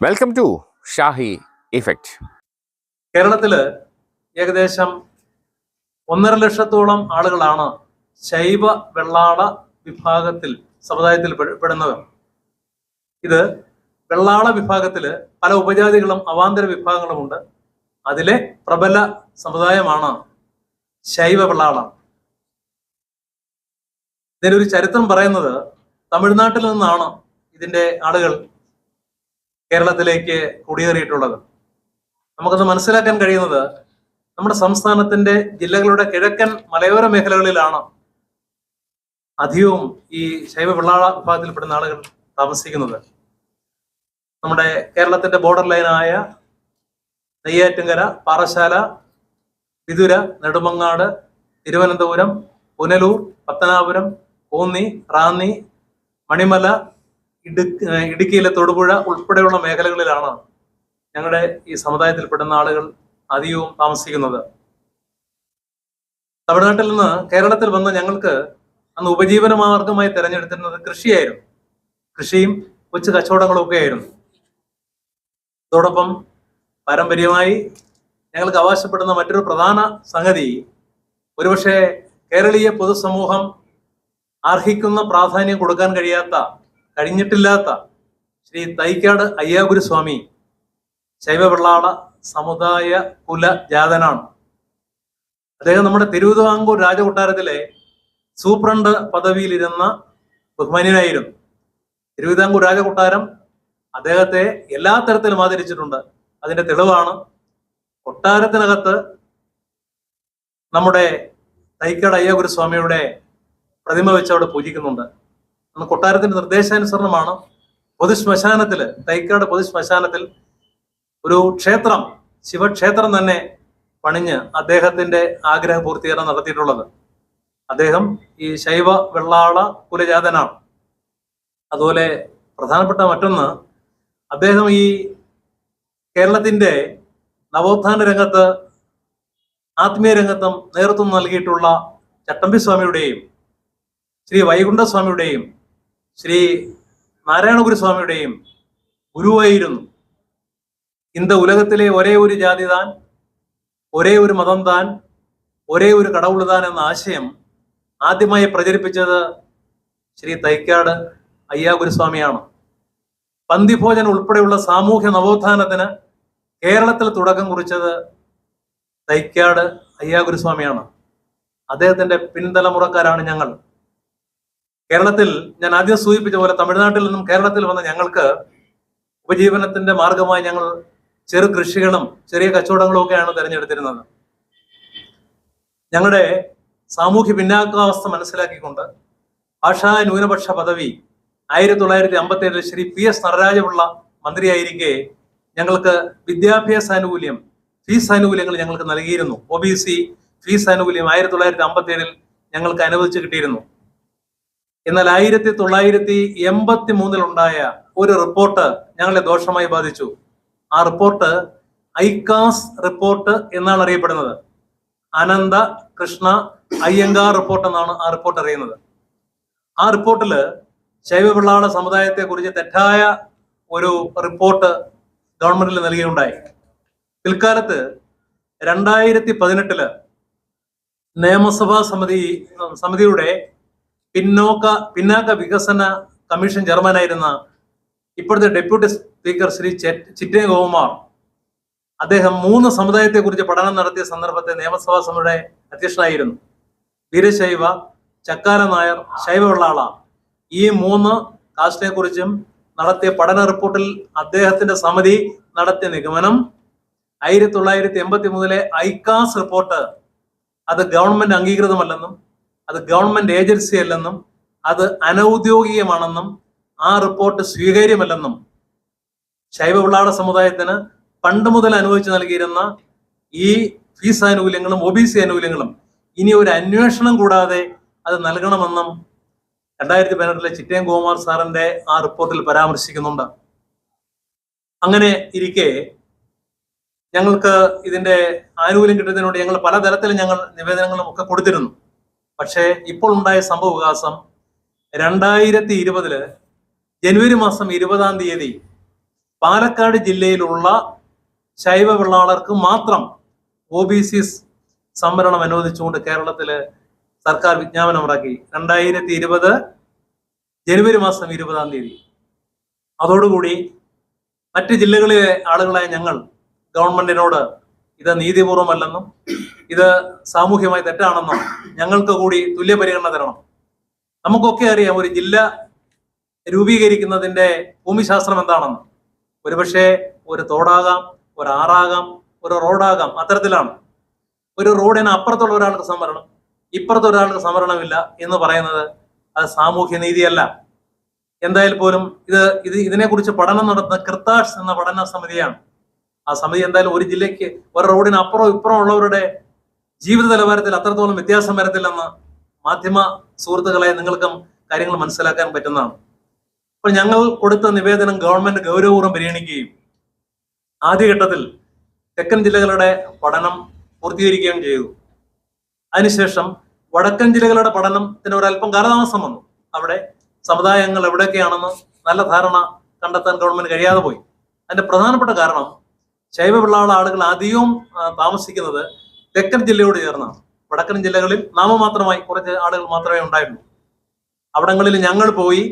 Welcome to Shahi effect കേരളത്തിൽ ഏകദേശം ഒന്നര ലക്ഷത്തോളം ആളുകളാണ് ശൈവ വെള്ളാള വിഭാഗത്തിൽ സമുദായത്തിൽ പെട- പെടുന്നത്. ഇത് വെള്ളാള വിഭാഗത്തിൽ പല ഉപജാതികളും അവാന്തര വിഭാഗങ്ങളുമുണ്ട് അതിലെ പ്രബല സമുദായമാണ് ശൈവ വെള്ളാള ഇതിനൊരു ചരിത്രം പറയുന്നത് തമിഴ്നാട്ടിൽ നിന്നാണ് ഇതിന്റെ ആളുകൾ കേരളത്തിലേക്ക് കുടിയേറിയിട്ടുള്ളത്. നമുക്കത് മനസ്സിലാക്കാൻ കഴിയുന്നത് നമ്മുടെ സംസ്ഥാനത്തിന്റെ ജില്ലകളുടെ കിഴക്കൻ മലയോര മേഖലകളിലാണ് അധികവും ഈ ശൈവ വെള്ളാള വിഭാഗത്തിൽപ്പെടുന്ന ആളുകൾ താമസിക്കുന്നത്. നമ്മുടെ കേരളത്തിന്റെ ബോർഡർ ലൈനായ നെയ്യാറ്റിങ്കര പാറശാല വിതുര നെടുമങ്ങാട് തിരുവനന്തപുരം പുനലൂർ പത്തനാപുരം കോന്നി റാന്നി മണിമല ഇടു ഇടുക്കിയിലെ തൊടുപുഴ ഉൾപ്പെടെയുള്ള മേഖലകളിലാണ് ഞങ്ങളുടെ ഈ സമുദായത്തിൽപ്പെടുന്ന ആളുകൾ അധികവും താമസിക്കുന്നത്. തമിഴ്നാട്ടിൽ നിന്ന് കേരളത്തിൽ വന്ന് ഞങ്ങൾക്ക് അന്ന് ഉപജീവന മാർഗമായി തിരഞ്ഞെടുത്തിരുന്നത് കൃഷിയായിരുന്നു. കൃഷിയും കൊച്ചു കച്ചവടങ്ങളും ഒക്കെ ആയിരുന്നു അതോടൊപ്പം പാരമ്പര്യമായി ഞങ്ങൾക്ക് അവകാശപ്പെടുന്ന മറ്റൊരു പ്രധാന സംഗതി ഒരുപക്ഷെ കേരളീയ പൊതുസമൂഹം അർഹിക്കുന്ന പ്രാധാന്യം കൊടുക്കാൻ കഴിയാത്ത കഴിഞ്ഞിട്ടില്ലാത്ത ശ്രീ തൈക്കാട് അയ്യാഗുരുസ്വാമി ശൈവപിള്ളാള സമുദായ കുല ജാതനാണ്. അദ്ദേഹം നമ്മുടെ തിരുവിതാംകൂർ രാജകൊട്ടാരത്തിലെ സൂപ്രണ്ട് പദവിയിലിരുന്ന ബഹുമാന്യനായിരുന്നു. തിരുവിതാംകൂർ രാജകൊട്ടാരം അദ്ദേഹത്തെ എല്ലാ തരത്തിലും ആദരിച്ചിട്ടുണ്ട്. അതിന്റെ തെളിവാണ് കൊട്ടാരത്തിനകത്ത് നമ്മുടെ തൈക്കാട് അയ്യാഗുരു സ്വാമിയുടെ പ്രതിമ വെച്ച് അവിടെ പൂജിക്കുന്നുണ്ട്. അന്ന് കൊട്ടാരത്തിന്റെ നിർദ്ദേശാനുസരണമാണ് പൊതുശ്മശാനത്തിൽ തൈക്കാട് പൊതുശ്മശാനത്തിൽ ഒരു ക്ഷേത്രം ശിവക്ഷേത്രം തന്നെ പണിഞ്ഞ് അദ്ദേഹത്തിന്റെ ആഗ്രഹ പൂർത്തീകരണം നടത്തിയിട്ടുള്ളത്. അദ്ദേഹം ഈ ശൈവ വെള്ളാള കുലജാതനാണ്. അതുപോലെ പ്രധാനപ്പെട്ട മറ്റൊന്ന് അദ്ദേഹം ഈ കേരളത്തിന്റെ നവോത്ഥാന രംഗത്ത് ആത്മീയ രംഗത്തും നേതൃത്വം നൽകിയിട്ടുള്ള ചട്ടമ്പി സ്വാമിയുടെയും ശ്രീ വൈകുണ്ഠ സ്വാമിയുടെയും ശ്രീ നാരായണഗുരു സ്വാമിയുടെയും ഗുരുവായിരുന്നു. ഇന്ന് ഉലകത്തിലെ ഒരേ ഒരു ജാതി താൻ ഒരേ ഒരു മതം താൻ ഒരേ ഒരു കടവുള്ള താൻ എന്ന ആശയം ആദ്യമായി പ്രചരിപ്പിച്ചത് ശ്രീ തൈക്കാട് അയ്യാഗുരുസ്വാമിയാണ്. പന്തിഭോജൻ ഉൾപ്പെടെയുള്ള സാമൂഹ്യ നവോത്ഥാനത്തിന് കേരളത്തിൽ തുടക്കം കുറിച്ചത് തൈക്കാട് അയ്യാഗുരുസ്വാമിയാണ്. അദ്ദേഹത്തിന്റെ പിൻതലമുറക്കാരാണ് ഞങ്ങൾ. കേരളത്തിൽ ഞാൻ ആദ്യം സൂചിപ്പിച്ച പോലെ തമിഴ്നാട്ടിൽ നിന്നും കേരളത്തിൽ വന്ന ഞങ്ങൾക്ക് ഉപജീവനത്തിന്റെ മാർഗമായി ഞങ്ങൾ ചെറു കൃഷികളും ചെറിയ കച്ചവടങ്ങളും ഒക്കെയാണ് തിരഞ്ഞെടുത്തിരുന്നത്. ഞങ്ങളുടെ സാമൂഹ്യ പിന്നാക്കാവസ്ഥ മനസ്സിലാക്കിക്കൊണ്ട് ഭാഷാ ന്യൂനപക്ഷ പദവി ആയിരത്തി തൊള്ളായിരത്തി അമ്പത്തി ഏഴിൽ ശ്രീ പി എസ് നടരാജപിള്ള മന്ത്രിയായിരിക്കെ ഞങ്ങൾക്ക് വിദ്യാഭ്യാസ ആനുകൂല്യം ഫീസ് ആനുകൂല്യങ്ങൾ ഞങ്ങൾക്ക് നൽകിയിരുന്നു. ഒ ബി സി ഫീസ് ആനുകൂല്യം ആയിരത്തി തൊള്ളായിരത്തി അമ്പത്തി ഏഴിൽ ഞങ്ങൾക്ക് അനുവദിച്ചു കിട്ടിയിരുന്നു. എന്നാൽ ആയിരത്തി തൊള്ളായിരത്തി എൺപത്തി മൂന്നിലുണ്ടായ ഒരു റിപ്പോർട്ട് ഞങ്ങളെ ദോഷമായി ബാധിച്ചു. ആ റിപ്പോർട്ട് ഐകാസ് റിപ്പോർട്ട് എന്നാണ് അറിയപ്പെടുന്നത്. അനന്ത കൃഷ്ണ അയ്യങ്കാർ റിപ്പോർട്ട് എന്നാണ് ആ റിപ്പോർട്ട് അറിയുന്നത്. ആ റിപ്പോർട്ടിൽ സമുദായത്തെ കുറിച്ച് തെറ്റായ ഒരു റിപ്പോർട്ട് ഗവൺമെന്റിൽ നൽകിയുണ്ടായി. പിൽക്കാലത്ത് രണ്ടായിരത്തി പതിനെട്ടിൽ നിയമസഭാ സമിതി സമിതിയുടെ പിന്നോക്ക പിന്നാക്ക വികസന കമ്മീഷൻ ചെയർമാനായിരുന്ന ഇപ്പോഴത്തെ ഡെപ്യൂട്ടി സ്പീക്കർ ശ്രീ ചിറ്റേ ഗോകുമാർ അദ്ദേഹം മൂന്ന് സമുദായത്തെ കുറിച്ച് പഠനം നടത്തിയ സന്ദർഭത്തെ നിയമസഭാ സമിതിയുടെ അധ്യക്ഷനായിരുന്നു. വീരശൈവ ചക്കാല നായർ ഉള്ളാള ഈ മൂന്ന് കാസ്റ്റിനെ കുറിച്ചും നടത്തിയ പഠന റിപ്പോർട്ടിൽ അദ്ദേഹത്തിന്റെ സമിതി നടത്തിയ നിഗമനം ആയിരത്തി തൊള്ളായിരത്തി എൺപത്തി മൂന്നിലെ ഐക്കാസ് റിപ്പോർട്ട് അത് ഗവൺമെന്റ് അംഗീകൃതമല്ലെന്നും അത് ഗവൺമെന്റ് ഏജൻസി അല്ലെന്നും അത് അനൗദ്യോഗികമാണെന്നും ആ റിപ്പോർട്ട് സ്വീകാര്യമല്ലെന്നും ശൈവ ഉള്ളാട സമുദായത്തിന് പണ്ട് മുതൽ അനുവദിച്ചു നൽകിയിരുന്ന ഈ ഫീസ് ആനുകൂല്യങ്ങളും ഒ ബി സി ആനുകൂല്യങ്ങളും ഇനി ഒരു അന്വേഷണം കൂടാതെ അത് നൽകണമെന്നും രണ്ടായിരത്തി പതിനെട്ടിലെ ചിറ്റയം ഗോകുമാർ സാറിന്റെ ആ റിപ്പോർട്ടിൽ പരാമർശിക്കുന്നുണ്ട്. അങ്ങനെ ഇരിക്കെ ഞങ്ങൾക്ക് ഇതിന്റെ ആനുകൂല്യം കിട്ടുന്നതിനോട് ഞങ്ങൾ പലതരത്തിലും ഞങ്ങൾ നിവേദനങ്ങളും ഒക്കെ കൊടുത്തിരുന്നു. പക്ഷേ ഇപ്പോൾ ഉണ്ടായ സംഭവ വികാസം രണ്ടായിരത്തി ഇരുപതിൽ ജനുവരി മാസം ഇരുപതാം തീയതി പാലക്കാട് ജില്ലയിലുള്ള ശൈവ വെള്ളാളർക്ക് മാത്രം ഒ ബി സി സംവരണം അനുവദിച്ചുകൊണ്ട് കേരളത്തിൽ സർക്കാർ വിജ്ഞാപനം ഇറക്കി രണ്ടായിരത്തി ഇരുപത് ജനുവരി മാസം ഇരുപതാം തീയതി. അതോടുകൂടി മറ്റ് ജില്ലകളിലെ ആളുകളായ ഞങ്ങൾ ഗവൺമെന്റിനോട് ഇത് നീതിപൂർവമല്ലെന്നും ഇത് സാമൂഹ്യമായി തെറ്റാണെന്നും ഞങ്ങൾക്ക് കൂടി തുല്യ പരിഗണന തരണം. നമുക്കൊക്കെ അറിയാം ഒരു ജില്ല രൂപീകരിക്കുന്നതിന്റെ ഭൂമിശാസ്ത്രം എന്താണെന്ന്. ഒരുപക്ഷെ ഒരു തോടാകാം ഒരു ആറാകാം ഒരു റോഡാകാം അത്തരത്തിലാണ്. ഒരു റോഡിന് അപ്പുറത്തുള്ള ഒരാൾക്ക് സംവരണം ഇപ്പുറത്ത് ഒരാൾക്ക് സംവരണമില്ല എന്ന് പറയുന്നത് അത് സാമൂഹ്യ നീതിയല്ല. എന്തായാലും പോലും ഇത് ഇത് ഇതിനെക്കുറിച്ച് പഠനം നടത്തുന്ന കൃത്താഷ് എന്ന പഠന സമിതിയാണ്. ആ സമിതി എന്തായാലും ഒരു ജില്ലയ്ക്ക് ഒരു റോഡിന് അപ്പുറം ഇപ്പുറം ഉള്ളവരുടെ ജീവിത നിലവാരത്തിൽ അത്രത്തോളം വ്യത്യാസം വരത്തില്ലെന്ന് മാധ്യമ സുഹൃത്തുക്കളെ നിങ്ങൾക്കും കാര്യങ്ങൾ മനസ്സിലാക്കാൻ പറ്റുന്നതാണ്. അപ്പോൾ ഞങ്ങൾ കൊടുത്ത നിവേദനം ഗവൺമെന്റ് ഗൗരവപൂർവം പരിഗണിക്കുകയും ആദ്യഘട്ടത്തിൽ തെക്കൻ ജില്ലകളുടെ പഠനം പൂർത്തീകരിക്കുകയും ചെയ്തു. അതിനുശേഷം വടക്കൻ ജില്ലകളുടെ പഠനത്തിന് ഒരല്പം കാലതാമസം വന്നു. അവിടെ സമുദായങ്ങൾ എവിടെയൊക്കെയാണെന്ന് നല്ല ധാരണ കണ്ടെത്താൻ ഗവൺമെന്റ് കഴിയാതെ പോയി. അതിന്റെ പ്രധാനപ്പെട്ട കാരണം ശൈവ പിള്ളാള ആളുകൾ അധികവും താമസിക്കുന്നത്. തെക്കൻ ജില്ലയോട് ചേർന്നാണ് വടക്കൻ ജില്ലകളിൽ നാമമാത്രമായി കുറച്ച് ആളുകൾ മാത്രമേ ഉണ്ടായിട്ടുള്ളൂ അവിടങ്ങളിൽ ഞങ്ങൾ പോയി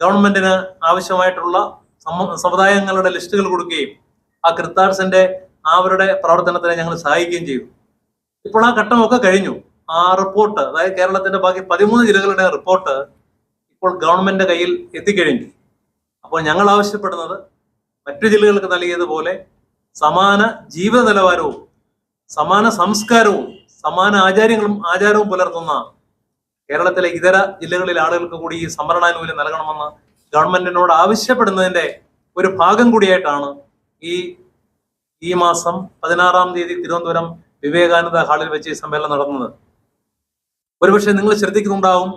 ഗവൺമെന്റിന് ആവശ്യമായിട്ടുള്ള സമുദായങ്ങളുടെ ലിസ്റ്റുകൾ കൊടുക്കുകയും ആ കൃത്താർസിന്റെ അവരുടെ പ്രവർത്തനത്തിനെ ഞങ്ങൾ സഹായിക്കുകയും ചെയ്തു. ഇപ്പോൾ ആ ഘട്ടമൊക്കെ കഴിഞ്ഞു. ആ റിപ്പോർട്ട് അതായത് കേരളത്തിന്റെ ബാക്കി പതിമൂന്ന് ജില്ലകളുടെ റിപ്പോർട്ട് ഇപ്പോൾ ഗവൺമെന്റ് കയ്യിൽ എത്തിക്കഴിഞ്ഞു. അപ്പോൾ ഞങ്ങൾ ആവശ്യപ്പെടുന്നത് മറ്റു ജില്ലകൾക്ക് നൽകിയതുപോലെ സമാന ജീവിത നിലവാരവും സമാന സംസ്കാരവും സമാന ആചാര്യങ്ങളും ആചാരവും പുലർത്തുന്ന കേരളത്തിലെ ഇതര ജില്ലകളിലെ ആളുകൾക്ക് കൂടി ഈ സംവരണാനുകൂല്യം നൽകണമെന്ന് ഗവൺമെന്റിനോട് ആവശ്യപ്പെടുന്നതിന്റെ ഒരു ഭാഗം കൂടിയായിട്ടാണ് ഈ ഈ മാസം പതിനാറാം തീയതി തിരുവനന്തപുരം വിവേകാനന്ദ ഹാളിൽ വെച്ച് ഈ സമ്മേളനം നടന്നത്. ഒരുപക്ഷെ നിങ്ങൾ ശ്രദ്ധിക്കുന്നുണ്ടാവും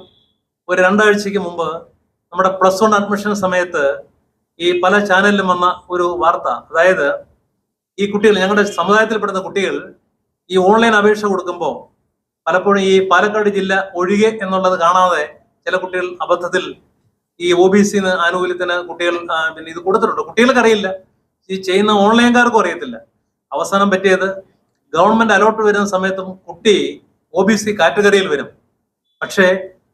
ഒരു രണ്ടാഴ്ചയ്ക്ക് മുമ്പ് നമ്മുടെ പ്ലസ് വൺ അഡ്മിഷൻ സമയത്ത് ഈ പല ചാനലിലും വന്ന ഒരു വാർത്ത അതായത് ഈ കുട്ടികൾ ഞങ്ങളുടെ സമുദായത്തിൽപ്പെടുന്ന കുട്ടികൾ ഈ ഓൺലൈൻ അപേക്ഷ കൊടുക്കുമ്പോൾ പലപ്പോഴും ഈ പാലക്കാട് ജില്ല ഒഴികെ എന്നുള്ളത് കാണാതെ ചില കുട്ടികൾ അബദ്ധത്തിൽ ഈ ഒ ബി സി ആനുകൂല്യത്തിന് കുട്ടികൾ പിന്നെ ഇത് കൊടുത്തിട്ടുണ്ട്. കുട്ടികൾക്ക് അറിയില്ല ഈ ചെയ്യുന്ന ഓൺലൈൻകാർക്കും അറിയത്തില്ല. അവസാനം പറ്റിയത് ഗവൺമെന്റ് അലോട്ട് വരുന്ന സമയത്തും കുട്ടി ഒ ബി സി കാറ്റഗറിയിൽ വരും. പക്ഷേ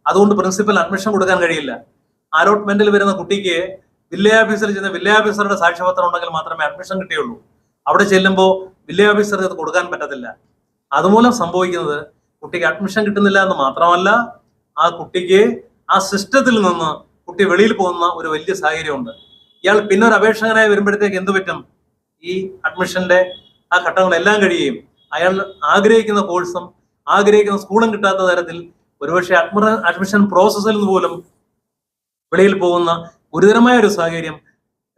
അതുകൊണ്ട് പ്രിൻസിപ്പൽ അഡ്മിഷൻ കൊടുക്കാൻ കഴിയില്ല. അലോട്ട്മെന്റിൽ വരുന്ന കുട്ടിക്ക് വില്ലേജ് ഓഫീസറിൽ ചെന്ന വില്ലേജ് ഓഫീസറുടെ സാക്ഷ്യപത്രം ഉണ്ടെങ്കിൽ മാത്രമേ അഡ്മിഷൻ കിട്ടിയുള്ളൂ. അവിടെ ചെല്ലുമ്പോൾ വില്ലേജ് ഓഫീസർക്ക് അത് കൊടുക്കാൻ പറ്റത്തില്ല. അതുമൂലം സംഭവിക്കുന്നത് കുട്ടിക്ക് അഡ്മിഷൻ കിട്ടുന്നില്ല എന്ന് മാത്രമല്ല ആ കുട്ടിക്ക് ആ സിസ്റ്റത്തിൽ നിന്ന് കുട്ടി വെളിയിൽ പോകുന്ന ഒരു വലിയ സാഹചര്യമുണ്ട്. ഇയാൾ പിന്നെ ഒരു അപേക്ഷകനായി വരുമ്പോഴത്തേക്ക് എന്ത് പറ്റും? ഈ അഡ്മിഷന്റെ ആ ഘട്ടങ്ങളെല്ലാം കഴിയുകയും അയാൾ ആഗ്രഹിക്കുന്ന കോഴ്സും ആഗ്രഹിക്കുന്ന സ്കൂളും കിട്ടാത്ത തരത്തിൽ ഒരുപക്ഷെ അഡ്മി അഡ്മിഷൻ പ്രോസസ്സിൽ നിന്ന് പോലും വെളിയിൽ പോകുന്ന ഗുരുതരമായ ഒരു സാഹചര്യം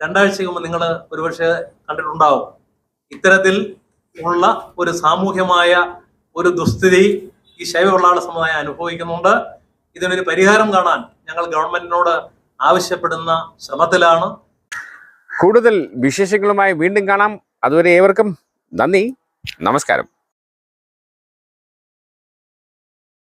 രണ്ടാഴ്ചയ്ക്ക് മുമ്പ് നിങ്ങൾ ഒരുപക്ഷെ കണ്ടിട്ടുണ്ടാവും. ഇത്തരത്തിൽ ഉള്ള ഒരു സാമൂഹ്യമായ ഒരു ദുസ്ഥിതി ഈ ശൈവ ശൈവവെള്ളാള സമുദായം അനുഭവിക്കുന്നുണ്ട്. ഇതിനൊരു പരിഹാരം കാണാൻ ഞങ്ങൾ ഗവൺമെന്റിനോട് ആവശ്യപ്പെടുന്ന ശ്രമത്തിലാണ്. കൂടുതൽ വിശേഷങ്ങളുമായി വീണ്ടും കാണാം. അതുവരെ ഏവർക്കും നന്ദി. നമസ്കാരം.